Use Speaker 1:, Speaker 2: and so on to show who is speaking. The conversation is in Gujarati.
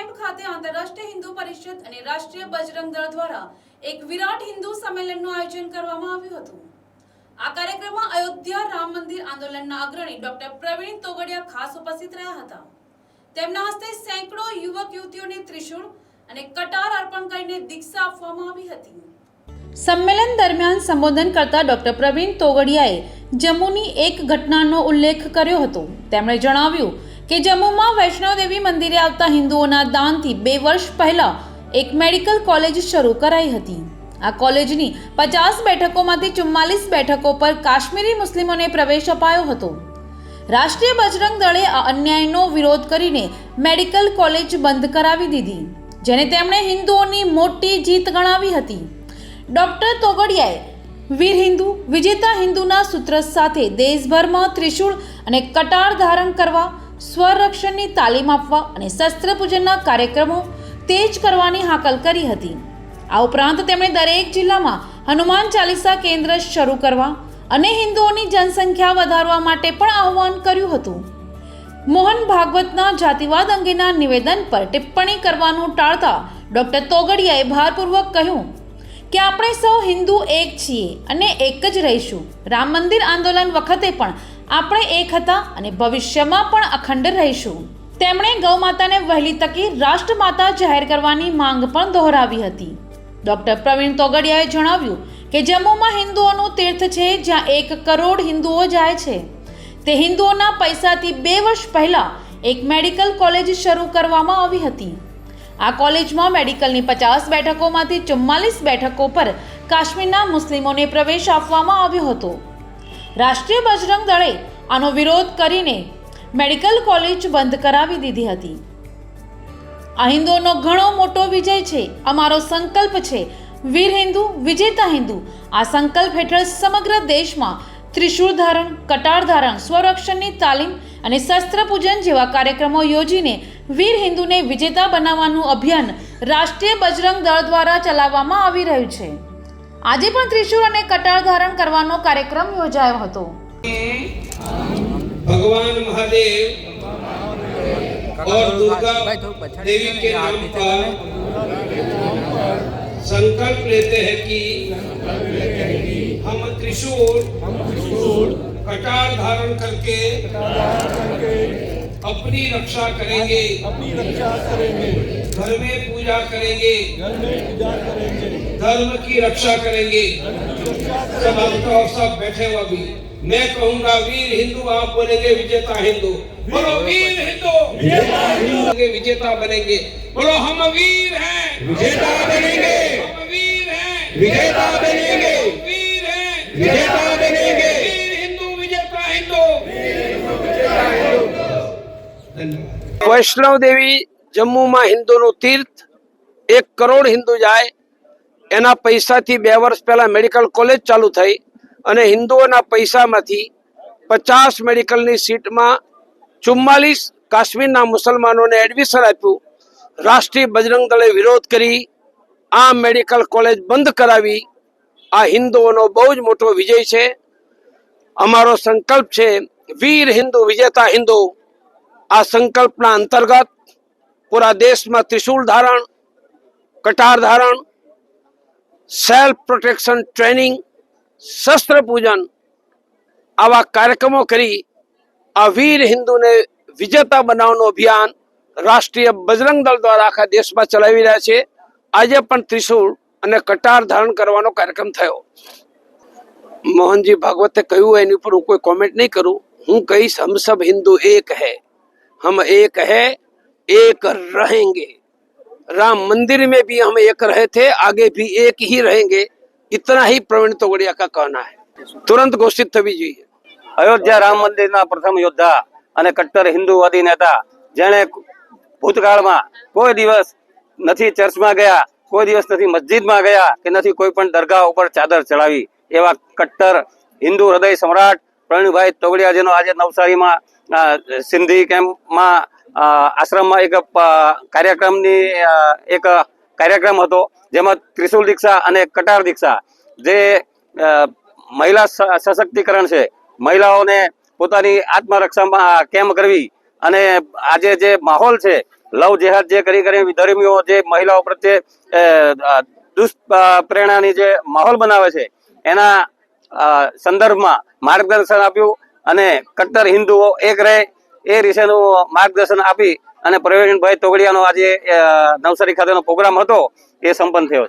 Speaker 1: કેમ્પ ખાતે આંતરરાષ્ટ્રીય હિન્દુ પરિષદ અને રાષ્ટ્રીય બજરંગ દળ દ્વારા એક વિરાટ હિન્દુ સંમેલનનું આયોજન કરવામાં આવ્યું હતું. આ કાર્યક્રમમાં અયોધ્યા રામ મંદિર આંદોલનના અગ્રણી ડોક્ટર પ્રવીણ તોગડિયા ખાસ ઉપસ્થિત રહ્યા હતા. તેમના હસ્તે સેંકડો યુવક યુવતીઓને ત્રિશૂળ અને કટાર અર્પણ કરીને દીક્ષા આપવામાં આવી હતી. સંમેલન દરમિયાન સંબોધન કરતા ડોક્ટર પ્રવીણ તોગડિયાએ જમ્મુની એક ઘટનાનો ઉલ્લેખ કર્યો હતો. તેમણે જણાવ્યું કે જમ્મુમાં વૈષ્ણવદેવી મંદિરે આવતા હિન્દુઓના દાનથી બે વર્ષ પહેલા એક મેડિકલ કોલેજ શરૂ કરાઈ હતી. આ કોલેજની પચાસ બેઠકોમાંથી ચુમ્માલીસ બેઠકો પર કાશ્મીરી મુસ્લિમોને પ્રવેશ અપાયો હતો. રાષ્ટ્રીય બજરંગ દળે આ અન્યાયનો વિરોધ કરીને મેડિકલ કોલેજ બંધ કરાવી દીધી, જેને તેમણે હિન્દુઓની મોટી જીત ગણાવી હતી. ડૉક્ટર તોગડિયાએ વીર હિન્દુ, વિજેતા હિન્દુના સૂત્ર સાથે દેશભરમાં ત્રિશૂળ અને કટાર ધારણ કરવા સ્વરક્ષણની તાલીમ આપવા અને શસ્ત્ર પૂજનના કાર્યક્રમો તેજ કરવાની હાકલ કરી હતી. આ ઉપરાંત તેમણે દરેક જિલ્લામાં હનુમાન ચાલીસા કેન્દ્ર શરૂ કરવા અને હિન્દુઓની જનસંખ્યા વધારવા માટે પણ આહ્વાન કર્યું હતું. મોહન ભાગવતના જાતિવાદ અંગેના નિવેદન પર ટિપ્પણી કરવાનું ટાળતા ડોક્ટર તોગડિયાએ ભારપૂર્વક કહ્યું કે, આપણે સૌ હિન્દુ એક છીએ અને એક જ રહીશું. રામ મંદિર આંદોલન વખતે પણ આપણે એક હતા અને ભવિષ્યમાં પણ અખંડ રહીશું. તેમણે ગૌ માતાને વહેલી તકે રાષ્ટ્રમાતા જાહેર કરવાની માંગ પણ દોહરાવી હતી. ડોક્ટર પ્રવીણ તોગડિયાએ જણાવ્યું કે જમ્મુમાં હિન્દુઓનું તીર્થ છે જ્યાં એક કરોડ હિન્દુઓ જાય છે. તે હિન્દુઓના પૈસાથી બે વર્ષ પહેલા એક મેડિકલ કોલેજ શરૂ કરવામાં આવી હતી. આ કોલેજમાં મેડિકલની પચાસ બેઠકોમાંથી ચુમ્માલીસ બેઠકો પર કાશ્મીરના મુસ્લિમોને પ્રવેશ આપવામાં આવ્યો હતો. રાષ્ટ્રીય બજરંગ દળે આનો વિરોધ કરીને મેડિકલ કોલેજ બંધ કરાવી દીધી હતી. આ હિન્દુઓનો ઘણો મોટો વિજય છે, અમારો સંકલ્પ છે. વીર હિન્દુ, વિજેતા હિન્દુ, આ સંકલ્પ હેઠળ સમગ્ર દેશમાં ત્રિશૂળ ધારણ કટાર ધારણ, સ્વરક્ષણની તાલીમ અને શસ્ત્ર પૂજન જેવા કાર્યક્રમો યોજીને વીર હિન્દુને વિજેતા બનાવવાનું અભિયાન રાષ્ટ્રીય બજરંગ દળ દ્વારા ચલાવવામાં આવી રહ્યું છે. આજે પણ ત્રિશૂળ અને કટાર ધારણ કરવાનો કાર્યક્રમ યોજાયો હતો
Speaker 2: भगवान महादेव और दुर्गा देवी के नाम पर संकल्प लेते हैं कि हम त्रिशूल कटार धारण करके अपनी रक्षा करेंगे
Speaker 3: अपनी रक्षा करेंगे
Speaker 2: घर में पूजा करेंगे
Speaker 3: घर में पूजा करेंगे
Speaker 2: धर्म की रक्षा करेंगे। सब तो सब बैठे हुआ भी मैं कहूँगा वीर हिंदू आप बोलेंगे विजेता हिंदू। बोलो वीर हिंदू। विजेता बनेंगे। बोलो हम वीर हैं।
Speaker 3: विजेता बनेंगे।
Speaker 2: हम वीर हैं।
Speaker 3: विजेता बनेंगे।
Speaker 2: वीर हैं।
Speaker 3: विजेता बनेंगे।
Speaker 2: वीर हिंदू विजेता हिंदू। वैष्णव देवी जम्मू में हिंदू नो तीर्थ एक करोड़ हिंदू जाए। એના પૈસાથી બે વર્ષ પહેલા મેડિકલ કોલેજ ચાલુ થઈ અને હિન્દુઓના પૈસામાંથી પચાસ મેડિકલની સીટમાં ચુમ્માલીસ કાશ્મીરના મુસલમાનોને એડમિશન આપ્યું. રાષ્ટ્રીય બજરંગ દળે વિરોધ કરી, આ મેડિકલ કોલેજ બંધ કરાવી. આ હિન્દુઓનો બહુ જ મોટો વિજય છે. અમારો સંકલ્પ છે, વીર હિન્દુ, વિજેતા હિન્દુ, આ સંકલ્પના અંતર્ગત પૂરા દેશમાં ત્રિશૂળ ધારણ, કટાર ધારણ સેલ્ફ પ્રોટેક્શન ટ્રેનિંગ શસ્ત્ર પૂજન આવા કાર્યક્રમો કરી આ વીર હિન્દુને વિજેતા બનાવવાનું અભિયાન રાષ્ટ્રીય બજરંગ દળ દ્વારા આખા દેશમાં ચલાવી રહ્યા છે. આજે પણ ત્રિશુળ અને કટાર ધારણ કરવાનો કાર્યક્રમ થયો. મોહનજી ભાગવતે કહ્યું, એની ઉપર હું કોઈ કોમેન્ટ નહીં કરું. હું કહીશ, હમ સબ હિન્દુ એક હૈ. હમ એક હૈ, એક રહેંગે. राम मंदिर में भी हम एक रहे थे आगे भी एक ही रहेंगे इतना ही प्रवीण तोगड़िया का कहना है तुरंत घोषित થવી જોઈએ
Speaker 4: અયોધ્યા રામ મંદિરના પ્રથમ યોદ્ધા અને કટ્ટર હિન્દુવાદી નેતા જેણે ભૂતકાળમાં કોઈ દિવસ નથી ચર્ચમાં ગયા કોઈ દિવસ નથી મસ્જિદમાં ગયા કે નથી કોઈ પણ દરગાહ ઉપર ચાદર ચડાવી એવા કટ્ટર હિન્દુ હૃદય સમ્રાટ પ્રવીણભાઈ તોગડિયા જેનો આજે નવસારીમાં અ, સિંધી કેમ્પમાં અ, આશ્રમમાં એક કાર્યક્રમની એક કાર્યક્રમ હતો, જેમાં ત્રિશુલ દીક્ષા અને કટાર દીક્ષા, જે મહિલા સશક્તિકરણ છે. મહિલાઓને પોતાની આત્મરક્ષામાં કેમ કરવી અને આજે જે માહોલ છે, લવ જેહાદ જે કરી કરી ધર્મીઓ જે મહિલાઓ પ્રત્યે દુષ્પ્રેરણાની જે માહોલ બનાવે છે, એના સંદર્ભમાં માર્ગદર્શન આપ્યું અને કટ્ટર હિન્દુઓ એક રહે એ વિશેનું માર્ગદર્શન આપી અને પ્રવીણભાઈ તોગડિયાનો આજે નવસારી ખાતેનો પ્રોગ્રામ હતો, એ સંપન્ન થયો છે.